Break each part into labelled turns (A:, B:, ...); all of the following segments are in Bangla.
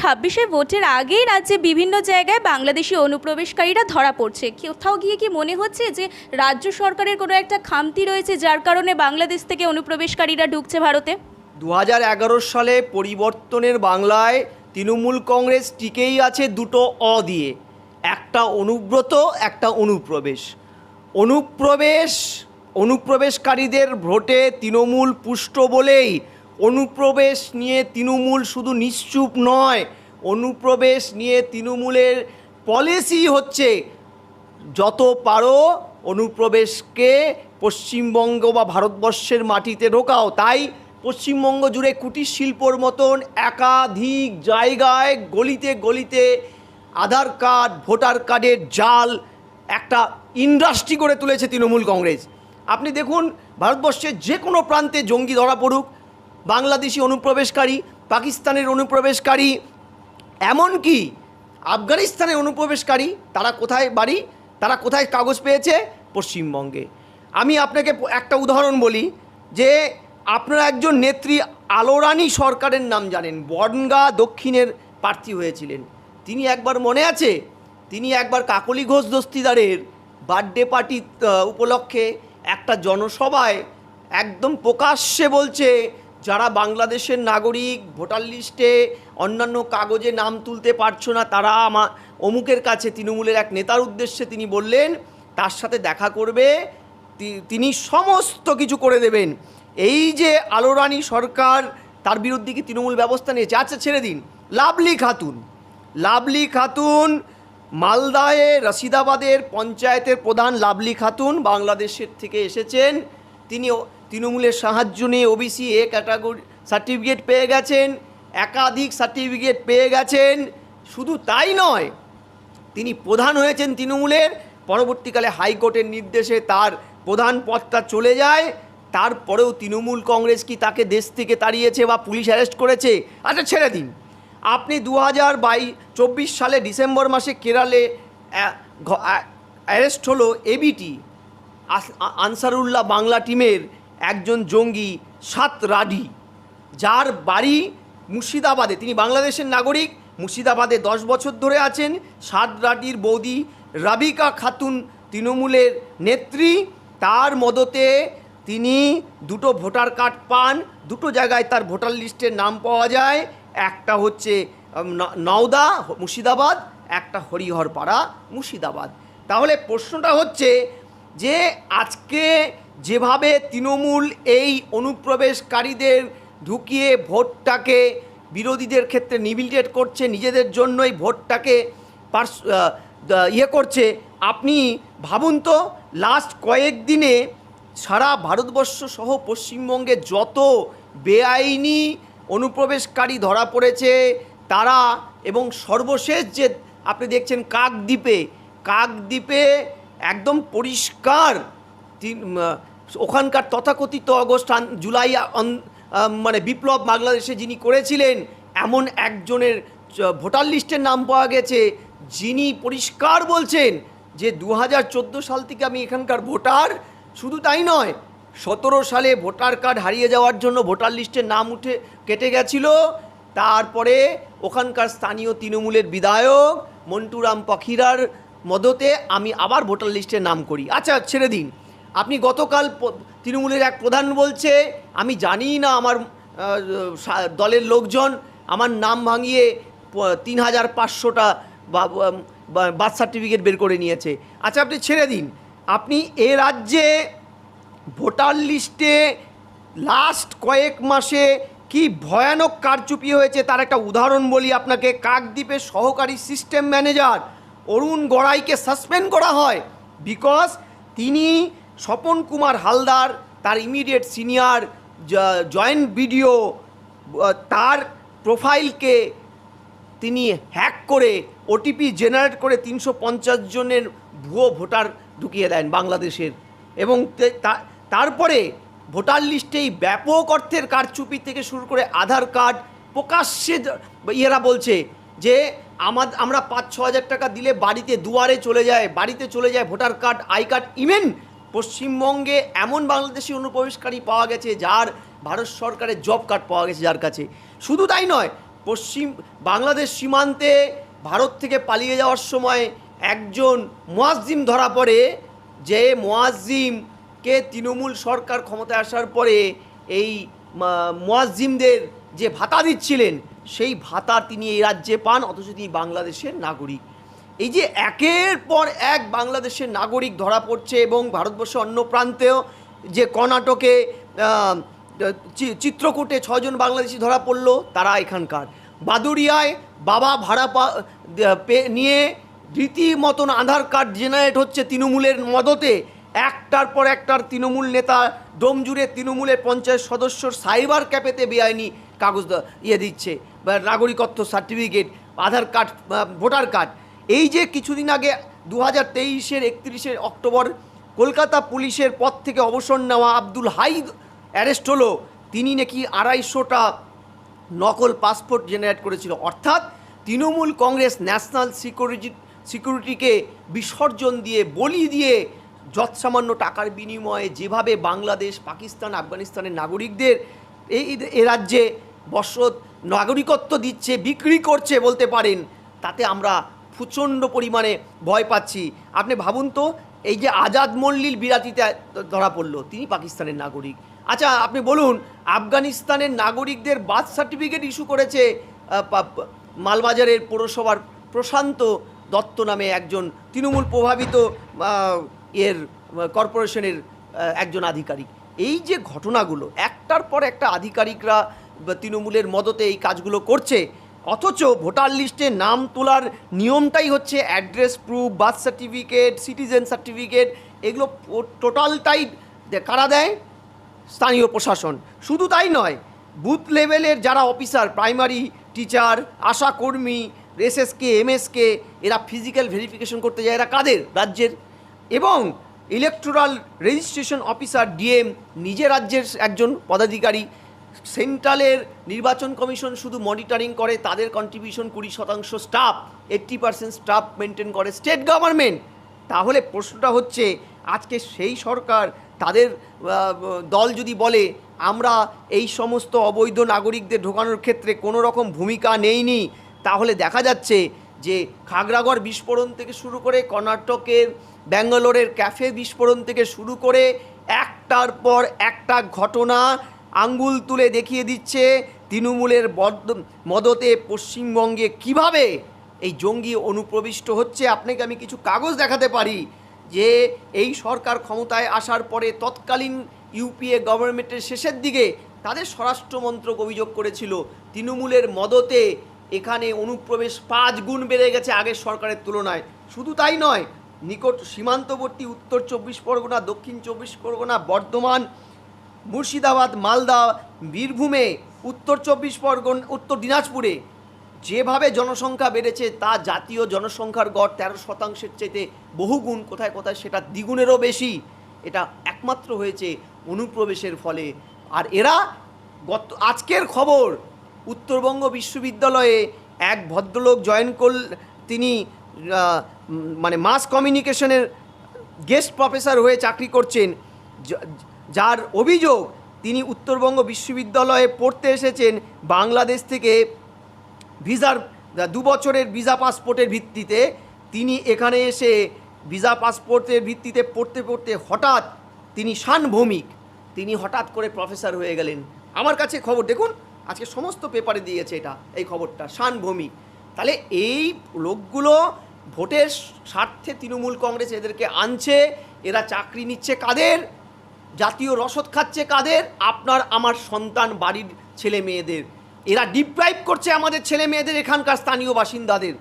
A: ছাব্বিশে ভোটের আগেই রাজ্যে বিভিন্ন জায়গায় বাংলাদেশি অনুপ্রবেশকারীরা ধরা পড়ছে। কোথাও গিয়ে কি মনে হচ্ছে যে রাজ্য সরকারের কোনো একটা খামতি রয়েছে যার কারণে বাংলাদেশ থেকে অনুপ্রবেশকারীরা ঢুকছে ভারতে?
B: দু হাজার এগারো সালে পরিবর্তনের বাংলায় তৃণমূল কংগ্রেস টিকেই আছে দুটো অ দিয়ে। একটা অনুব্রত, একটা অনুপ্রবেশ। অনুপ্রবেশ, অনুপ্রবেশকারীদের ভোটে তৃণমূল পুষ্ট বলেই অনুপ্রবেশ নিয়ে তৃণমূল শুধু নিশ্চুপ নয়, অনুপ্রবেশ নিয়ে তৃণমূলের পলিসি হচ্ছে, যত পারো অনুপ্রবেশকে পশ্চিমবঙ্গ বা ভারতবর্ষের মাটিতে ঢোকাও। তাই পশ্চিমবঙ্গ জুড়ে কুটির শিল্পর মতন একাধিক জায়গায় গলিতে গলিতে আধার কার্ড, ভোটার কার্ডের জাল একটা ইন্ডাস্ট্রি করে তুলেছে তৃণমূল কংগ্রেস। আপনি দেখুন, ভারতবর্ষের যে কোনো প্রান্তে জঙ্গি ধরা পড়ুক বাংলাদেশি অনুপ্রবেশকারী, পাকিস্তানের অনুপ্রবেশকারী, এমনকি আফগানিস্তানের অনুপ্রবেশকারী, তারা কোথায় বাড়ি? তারা কোথায় কাগজ পেয়েছে? পশ্চিমবঙ্গে। আমি আপনাকে একটা উদাহরণ বলি, যে আপনারা একজন নেত্রী আলোরানী সরকারের নাম জানেন, বনগা দক্ষিণের প্রার্থী হয়েছিলেন। তিনি একবার মনে আছে? তিনি একবার কাকলি ঘোষ দস্তিদারের বার্থডে পার্টি উপলক্ষে একটা জনসভায় একদম প্রকাশ্যে বলছে যারা বাংলাদেশের নাগরিক, ভোটার লিস্টে অন্যান্য কাগজে নাম তুলতে পারছ না, তারা আমার অমুকের কাছে তৃণমূলের এক নেতার উদ্দেশ্যে তিনি বললেন, তার সাথে দেখা করবে তিনি সমস্ত কিছু করে দেবেন। এই যে আলোরানী সরকার, তার বিরুদ্ধে কি তৃণমূল ব্যবস্থা নিয়েছে আচ্ছা ছেড়ে দিন। লাভলি খাতুন। লাভলি খাতুন, মালদায়ে রশিদাবাদের পঞ্চায়েতের প্রধান লাভলি খাতুন বাংলাদেশের থেকে এসেছেন। তিনি তৃণমূলের সাহায্য নিয়ে ওবিসি এ ক্যাটাগরি সার্টিফিকেট পেয়ে গেছেন, একাধিক সার্টিফিকেট পেয়ে গেছেন। শুধু তাই নয়, তিনি প্রধান হয়েছেন তৃণমূলের। পরবর্তীকালে হাইকোর্টের নির্দেশে তার প্রধান পদটা চলে যায়। তারপরেও তৃণমূল কংগ্রেস কি তাকে দেশ থেকে তাড়িয়েছে বা পুলিশ অ্যারেস্ট করেছে? আচ্ছা ছেড়ে দিন। আপনি দু হাজার চব্বিশ সালে ডিসেম্বর মাসে কেরালে অ্যারেস্ট হলো এবিটি আনসারুল্লাহ বাংলা টিমের। একজন জঙ্গি, সাত রাডি যার বাড়ি মুর্শিদাবাদে। তিনি বাংলাদেশের নাগরিক, মুর্শিদাবাদে দশ বছর ধরে আছেন। সাত রাডির বৌদি রাবিকা খাতুন তৃণমূলের নেত্রী। তার মদতে তিনি দুটো ভোটার কার্ড পান। দুটো জায়গায় তার ভোটার লিস্টের নাম পাওয়া যায়। একটা হচ্ছে নওদা, মুর্শিদাবাদ, একটা হরিহরপাড়া, মুর্শিদাবাদ। তাহলে প্রশ্নটা হচ্ছে যে আজকে যেভাবে তৃণমূল এই অনুপ্রবেশকারীদের ঢুকিয়ে ভোটটাকে বিরোধীদের ক্ষেত্রে নিবিলিটেট করছে, নিজেদের জন্যই ভোটটাকে পার্স ইয়ে করছে, আপনি ভাবুন তো লাস্ট কয়েকদিনে সারা ভারতবর্ষ সহ পশ্চিমবঙ্গে যত বেআইনি অনুপ্রবেশকারী ধরা পড়েছে, তারা এবং সর্বশেষ যে আপনি দেখছেন কাকদ্বীপে কাকদ্বীপে একদম পরিষ্কার। ওখানকার তথাকথিত অগস্ট জুলাই মানে বিপ্লব বাংলাদেশে যিনি করেছিলেন, এমন একজনের ভোটার লিস্টের নাম পাওয়া গেছে, যিনি পরিষ্কার বলছেন যে দু হাজার চোদ্দ সাল থেকে আমি এখানকার ভোটার, শুধু তাই নয়, সতেরো সালে ভোটার কার্ড হারিয়ে যাওয়ার জন্য ভোটার লিস্টের নাম উঠে, কেটে গেছিল, তারপরে ওখানকার স্থানীয় তৃণমূলের বিধায়ক, মন্টুরাম পাখিরার মদতে আমি আবার ভোটার লিস্টে নাম করি। আচ্ছা ছেড়ে দিন। আপনি গতকাল তৃণমূলের এক প্রধান বলছে, আমি জানি না আমার দলের লোকজন, আমার নাম ভাঙিয়ে তিন হাজার পাঁচশোটা বার্থ সার্টিফিকেট বের করে নিয়েছে। আচ্ছা আপনি ছেড়ে দিন। আপনি এ রাজ্যে ভোটার লিস্টে লাস্ট কয়েক মাসে কি ভয়ানক কারচুপি হয়েছে, তার একটা উদাহরণ বলি আপনাকে। কাকদ্বীপের সহকারী সিস্টেম ম্যানেজার অরুণ গড়াইকে সাসপেন্ড করা হয় বিকজ তিনি স্বপন কুমার হালদার, তার ইমিডিয়েট সিনিয়র জয়েন্ট ভিডিও তার প্রোফাইলকে তিনি হ্যাক করে ওটিপি জেনারেট করে তিনশো পঞ্চাশ জনের ভুয়ো ভোটার ঢুকিয়ে দেন বাংলাদেশের। এবং তারপরে ভোটার লিস্টেই ব্যাপক অর্থের কারচুপি থেকে শুরু করে আধার কার্ড প্রকাশ্যে ইয়েরা বলছে যে আমাদ আমরা পাঁচ, ছ হাজার টাকা দিলে বাড়িতে দুয়ারে চলে যায়, বাড়িতে চলে যায় voter card, I card, even পশ্চিমবঙ্গে এমন বাংলাদেশি অনুপ্রবেশকারী পাওয়া গেছে যার ভারত সরকারের জব কার্ড পাওয়া গেছে যার কাছে। শুধু তাই নয়, পশ্চিম বাংলাদেশ সীমান্তে ভারত থেকে পালিয়ে যাওয়ার সময় একজন মোয়াজ্জিম ধরা পড়ে, যে মোয়াজ্জিমকে তৃণমূল সরকার ক্ষমতায় আসার পরে এই মা- মোয়াজ্জিমদের যে ভাতা দিচ্ছিলেন সেই ভাতা তিনি এই রাজ্যে পান, অথচ তিনি বাংলাদেশের নাগরিক। এই যে একের পর এক বাংলাদেশের নাগরিক ধরা পড়ছে এবং ভারতবর্ষের অন্য প্রান্তেও যে কর্ণাটকে চিত্রকূটে ছজন বাংলাদেশি ধরা পড়ল, তারা এখানকার। বাদুরিয়ায় বাবা ভাড়া পা- নিয়ে রীতিমতন আধার কার্ড জেনারেট হচ্ছে তৃণমূলের মদতে। একটার পর একটার তৃণমূল নেতা ডোমজুড়ে তৃণমূলের পঞ্চায়েত সদস্যর সাইবার ক্যাফেতে বেআইনি কাগজ ইয়ে দিচ্ছে। নাগরিকত্ব certificate Aadhaar card voter card, এই যে কিছুদিন আগে দু হাজার তেইশের একত্রিশে অক্টোবর কলকাতা পুলিশের পদ থেকে অবসর নেওয়া আব্দুল হাই অ্যারেস্ট হলো, তিনি নাকি আড়াইশোটা নকল পাসপোর্ট জেনারেট করেছিল। অর্থাৎ তৃণমূল কংগ্রেস ন্যাশনাল সিকিউরিটি সিকিউরিটিকে বিসর্জন দিয়ে, বলি দিয়ে যৎসামান্য টাকার বিনিময়ে যেভাবে বাংলাদেশ, পাকিস্তান, আফগানিস্তানের নাগরিকদের এই এ রাজ্যে বসত নাগরিকত্ব দিচ্ছে, বিক্রি করছে বলতে পারেন, তাতে আমরা প্রচণ্ড পরিমাণে ভয় পাচ্ছি। আপনি ভাবুন তো, এই যে আজাদ মল্লিল বিরাতিতে ধরা পড়ল, তিনি পাকিস্তানের নাগরিক। আচ্ছা আপনি বলুন, আফগানিস্তানের নাগরিকদের বার্থ সার্টিফিকেট ইস্যু করেছে মালবাজারের পৌরসভার প্রশান্ত দত্ত নামে একজন তৃণমূল প্রভাবিত এর কর্পোরেশনের একজন আধিকারিক। এই যে ঘটনাগুলো, একটার পর একটা আধিকারিকরা তৃণমূলের মদতে এই কাজগুলো করছে। অথচ ভোটার লিস্টে নাম তোলার নিয়মটাই হচ্ছে address proof, birth certificate, citizen certificate, এগুলো টোটালটাই কারা দেয়? স্থানীয় প্রশাসন। শুধু তাই নয়, বুথ লেভেলের যারা অফিসার, প্রাইমারি টিচার, আশা কর্মী, এসএসকে, এমএসকে, এরা ফিজিক্যাল ভেরিফিকেশন করতে যায়, এরা কাদের? রাজ্যের। এবং ইলেকট্রাল রেজিস্ট্রেশন অফিসার, ডিএম, নিজে রাজ্যের একজন পদাধিকারী সেন্ট্রালের নির্বাচন কমিশন শুধু মনিটরিং করে, তাদের কন্ট্রিবিউশন কুড়ি শতাংশ staff eighty percent staff maintain করে স্টেট গভর্নমেন্ট তাহলে প্রশ্নটা হচ্ছে, আজকে সেই সরকার তাদের দল যদি বলে, আমরা এই সমস্ত অবৈধ নাগরিকদের ঢোকানোর ক্ষেত্রে কোনো রকম ভূমিকা নেইনি, তাহলে দেখা যাচ্ছে যে খাগড়াগড় বিস্ফোরণ থেকে শুরু করে, কর্ণাটকের ব্যাঙ্গালোরের ক্যাফে বিস্ফোরণ থেকে শুরু করে, একটার পর একটা ঘটনা আঙ্গুল তুলে দেখিয়ে দিচ্ছে তৃণমূলের মদতে পশ্চিমবঙ্গে। কীভাবে এই জঙ্গি অনুপ্রবিষ্ট হচ্ছে? আপনাকে আমি কিছু কাগজ দেখাতে পারি যে এই সরকার ক্ষমতায় আসার পরে তৎকালীন ইউপিএ গভর্নমেন্টের শেষের দিকে তাদের স্বরাষ্ট্রমন্ত্রক অভিযোগ করেছিল, তৃণমূলের মদতে এখানে অনুপ্রবেশ পাঁচ গুণ বেড়ে গেছে আগের সরকারের তুলনায়। শুধু তাই নয়, নিকট সীমান্তবর্তী উত্তর চব্বিশ পরগনা, দক্ষিণ চব্বিশ পরগনা, বর্ধমান মুর্শিদাবাদ, মালদা, বীরভূমে, উত্তর চব্বিশ পরগনা উত্তর দিনাজপুরে যেভাবে জনসংখ্যা বেড়েছে, তা জাতীয় জনসংখ্যার গড় তেরো শতাংশের চাইতে বহুগুণ। কোথায় কোথায় সেটা দ্বিগুণেরও বেশি। এটা একমাত্র হয়েছে অনুপ্রবেশের ফলে। আর এরা গত আজকের খবর, উত্তরবঙ্গ বিশ্ববিদ্যালয়ে এক ভদ্রলোক জয়েন করল তিনি মানে মাস কমিউনিকেশনের গেস্ট প্রফেসর হয়ে চাকরি করছেন। যার অভিযোগ তিনি উত্তরবঙ্গ বিশ্ববিদ্যালয়ে পড়তে এসেছেন বাংলাদেশ থেকে ভিসার, দু বছরের ভিসা পাসপোর্টের ভিত্তিতে। তিনি এখানে এসে ভিসা পাসপোর্টের ভিত্তিতে পড়তে পড়তে হঠাৎ তিনি সানভৌমিক। তিনি হঠাৎ করে প্রফেসর হয়ে গেলেন। আমার কাছে খবর, দেখুন, আজকে সমস্ত পেপারে দিয়েছে এটা, এই খবরটা, সানভৌমিক। তাহলে এই লোকগুলো ভোটের স্বার্থে তৃণমূল কংগ্রেস এদেরকে আনছে, এরা চাকরি নিচ্ছে কাদের? জাতীয় রসদ খাচ্ছে কাদের? আপনার, আমার সন্তান বাড়ির ছেলে মেয়েদের। এরা ডিপ্রাইভ করছে আমাদের ছেলে মেয়েদের, এখানকার স্থানীয় বাসিন্দাদের।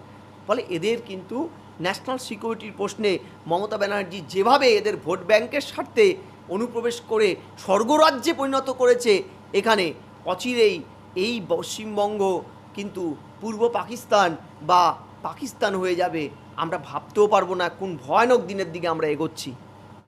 B: ফলে এদের কিন্তু ন্যাশনাল সিকিউরিটির প্রশ্নে মমতা ব্যানার্জি যেভাবে এদের ভোট ব্যাংকের স্বার্থে অনুপ্রবেশ করে স্বর্গরাজ্যে পরিণত করেছে, এখানে অচিরেই এই পশ্চিমবঙ্গ কিন্তু পূর্ব পাকিস্তান বা পাকিস্তান হয়ে যাবে। আমরা ভাবতেও পারব না কোন ভয়ানক দিনের দিকে আমরা এগোচ্ছি।